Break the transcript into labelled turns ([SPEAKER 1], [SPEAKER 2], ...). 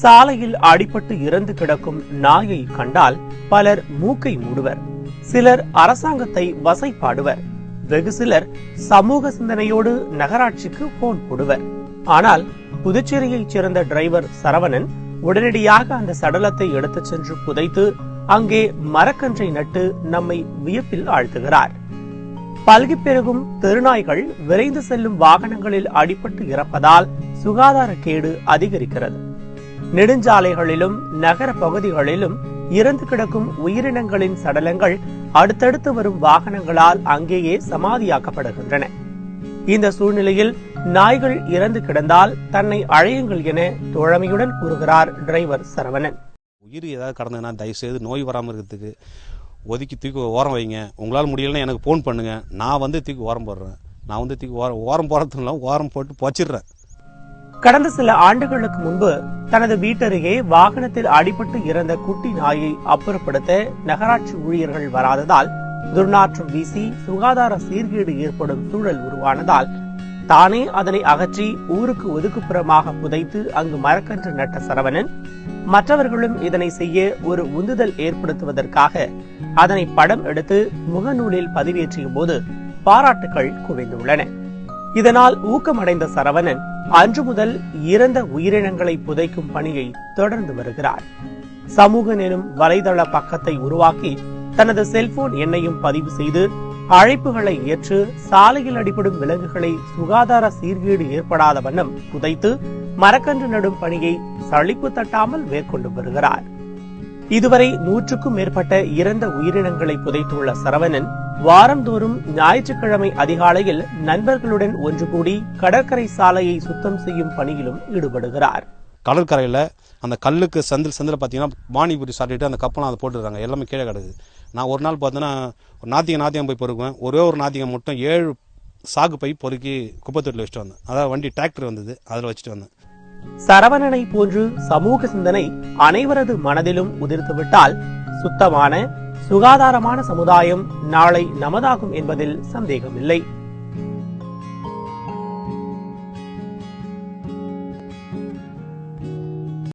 [SPEAKER 1] சாலையில் அடிபட்டு இறந்து கிடக்கும் நாயை கண்டால் பலர் மூக்கை மூடுவர். சிலர் அரசாங்கத்தை வசைப்பாடுவர் வெகு சிலர் சமூக சிந்தனையோடு நகராட்சிக்கு போன் போடுவர். ஆனால் புதுச்சேரியைச் சேர்ந்த டிரைவர் சரவணன் உடனடியாக அந்த சடலத்தை எடுத்துச் சென்று புதைத்து அங்கே மரக்கன்றை நட்டு நம்மை வியப்பில் ஆழ்த்துகிறார். பல்கி பெருகும் தெருநாய்கள் விரைந்து செல்லும் வாகனங்களில் அடிபட்டு இறப்பதால் சுகாதார கேடு அதிகரிக்கிறது. நெடுஞ்சாலைகளிலும் நகர பகுதிகளிலும் இறந்து கிடக்கும் உயிரினங்களின் சடலங்கள் அடுத்தடுத்து வரும் வாகனங்களால் அங்கேயே சமாதியாக்கப்படுகின்றன. இந்த சூழ்நிலையில் நாய்கள் இறந்து கிடந்தால் தன்னை அழையுங்கள் என தோழமையுடன் கூறுகிறார் டிரைவர் சரவணன்.
[SPEAKER 2] உயிர் ஏதாவது கடந்ததுன்னா தயவுசெய்து நோய் வராமல் இருக்கிறதுக்கு ஒதுக்கி தூக்கி ஓரம் வைங்க. உங்களால் முடியலன்னா எனக்கு ஃபோன் பண்ணுங்க. நான் வந்து தூக்கி ஓரம் போடுறேன். நான் வந்து தூக்கி ஓரம் ஓரம் போகிறதுனால ஓரம் போட்டு போச்சிடுறேன்.
[SPEAKER 1] கடந்த சில ஆண்டுகளுக்கு முன்பு தனது வீட்டருகே வாகனத்தில் அடிபட்டு இறந்த குட்டி நாயை அப்புறப்படுத்த நகராட்சி ஊழியர்கள் வராததால் துர்நாற்றம் வீசி சுகாதார சீர்கேடு ஏற்படும் சூழல் உருவானதால் தானே அதனை அகற்றி ஊருக்கு ஒதுக்குப்புறமாக புதைத்து அங்கு மரக்கன்று நட்ட சரவணன் மற்றவர்களும் இதனை செய்ய ஒரு உந்துதல் ஏற்படுத்துவதற்காக அதனை படம் எடுத்து முகநூலில் பதிவேற்றிய போது பாராட்டுகள் குவிந்துள்ளன. இதனால் ஊக்கமடைந்த சரவணன் அன்று முதல் இறந்த உயிரினங்களை புதைக்கும் பணியை தொடர்ந்து வருகிறார். சமூக எனும் வலைதள பக்கத்தை உருவாக்கி தனது செல்போன் எண்ணையும் பதிவு செய்து அழைப்புகளை ஏற்று சாலையில் அடிபடும் விலங்குகளை சுகாதார சீர்கேடு ஏற்படாத வண்ணம் புதைத்து மரக்கன்று நடும் பணியை சளிப்பு தட்டாமல் மேற்கொண்டு வருகிறார். இதுவரை நூற்றுக்கும் மேற்பட்ட இறந்த உயிரினங்களை புதைத்துள்ள சரவணன் வாரந்தோறும் ஞாயிற்றுக்கிழமை அதிகாலையில் நண்பர்களுடன் ஒன்று கூடி கடற்கரை சாலையை சுத்தம் செய்யும் பணியிலும் ஈடுபடுகிறார்.
[SPEAKER 2] கடற்கரையில் அந்த கல்லுக்கு சந்தில் சந்தில் பார்த்தீங்கன்னா பானிபூரி சாப்பிட்டுட்டு அந்த கப்பெல்லாம் அதை போட்டுருக்காங்க எல்லாமே கீழே கிடக்குது. நான் ஒரு நாள் பார்த்தோன்னா ஒரு நாத்திகம் நாத்திகம் போய் பொறுக்குவேன். ஒரே ஒரு நாத்திகம் மட்டும் ஏழு சாக்கு பை பொறுக்கி குப்பை தொட்டில் வச்சுட்டு வந்தேன். அதாவது வண்டி டிராக்டர் வந்தது. அதில் வச்சுட்டு வந்தேன்.
[SPEAKER 1] சரவணனை போன்று சமூக சிந்தனை அனைவரது மனதிலும் உதிர்த்துவிட்டால் சுத்தமான சுகாதாரமான சமுதாயம் நாளை நமதாகும் என்பதில் சந்தேகமில்லை.